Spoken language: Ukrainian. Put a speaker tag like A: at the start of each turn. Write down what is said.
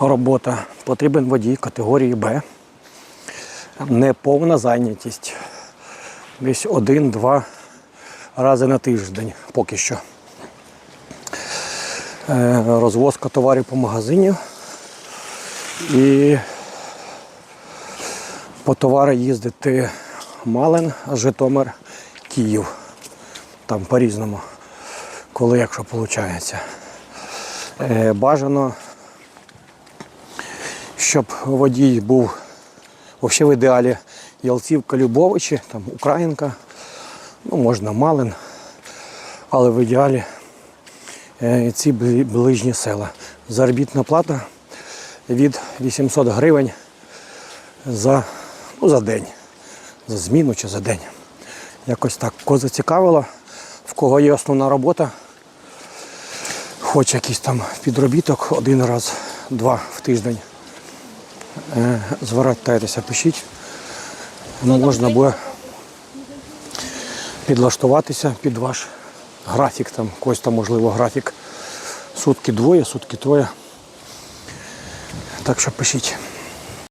A: робота. Потрібен водій категорії Б. Неповна зайнятість. Десь один-два рази на тиждень поки що. Е, Розвозка товарів по магазині. І по товари їздити Малин, Житомир, Київ. Там по-різному, коли якщо виходить. Е, Бажано, щоб водій був взагалі в ідеалі Ялцівка, Любовичі, там Українка, ну можна Малин, але в ідеалі е, ці ближні села. Заробітна плата від 800 гривень за, ну, за день, за зміну чи за день. Якось так. Кого зацікавило, в кого є основна робота, хоч якийсь там підробіток один раз, два в тиждень. Е, Звертайтеся, пишіть. Ну, можна буде підлаштуватися під ваш графік, там, когось там, можливо, графік. Сутки двоє, сутки троє. Так що пишіть.